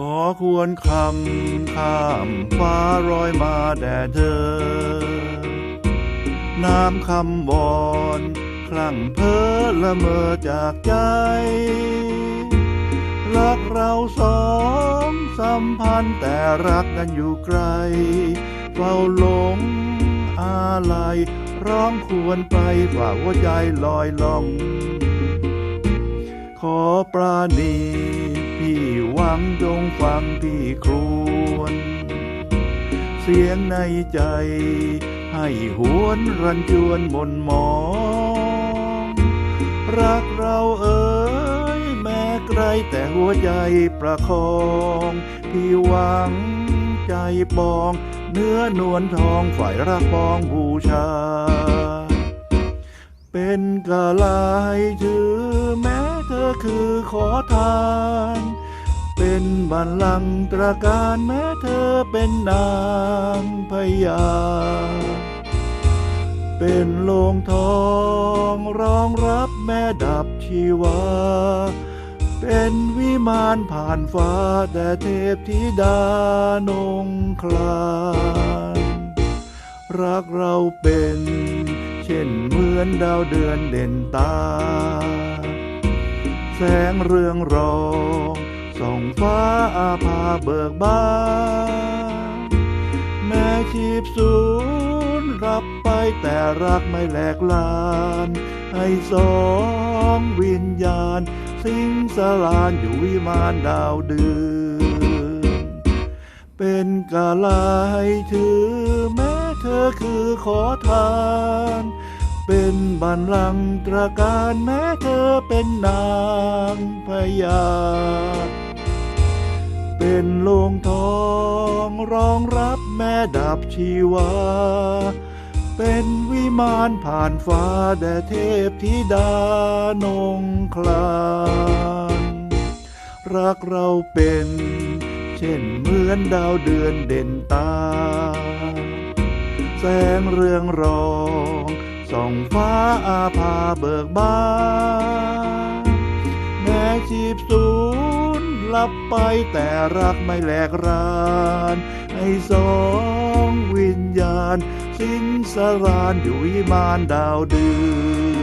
ขอควรคำข้ามฟ้ารอยมาแด่เธอ น้ำคำบอนคลั่งเพ้อละเมอจากใจ รักเราสองสัมพันธ์แต่รักกันอยู่ไกลเฝ้าหลงอะไรร้องควรไปฝ่าหัวใจลอยล่อง ขอปราณี หวังจงฟังพี่ครวญเสียงในใจ ให้หวนรันจวนมนมอง รักเราเอ๋ยแม้ไกลแต่หัวใจประคองพี่หวังใจปอง เนื้อนวลทองฝ่ายรักปองบูชา เป็นกาลายถือแม้เธอคือขอทาน เป็นบัลลังก์ตราการแม้เธอเป็นนางพญา เป็นโลงทองรองรับแม่ดับชีวา เป็นวิมานผ่านฟ้าแต่เทพธิดานงคลานรักเราเป็นเช่นเหมือนดาวเดือนเด่นตา แสงเรืองรอง ส่องฟ้าอาภาเบิกบาน แม้ชีพสูญรับไปแต่รักไม่แหลกลาน ให้สองวิญญาณ สิงสลานอยู่วิมานดาวเดือนเป็นกาลายถือแม้เธอคือขอทานเป็นบันลังก์ตราการแม้เธอเป็นนางพญา เป็นโลงทองรองรับแม่ดับชีวา เป็นวิมานผ่านฟ้าแด่เทพธิดานงคลานรักเราเป็น เช่นเหมือนดาวเดือนเด่นตา แสงเรืองรองส่องฟ้าอาภาเบิกบานแม้ชีพสู ลับไปแต่รักไม่แหลกรานให้สองวิญญาณ สิงสรานอยู่วิมานดาวเดือน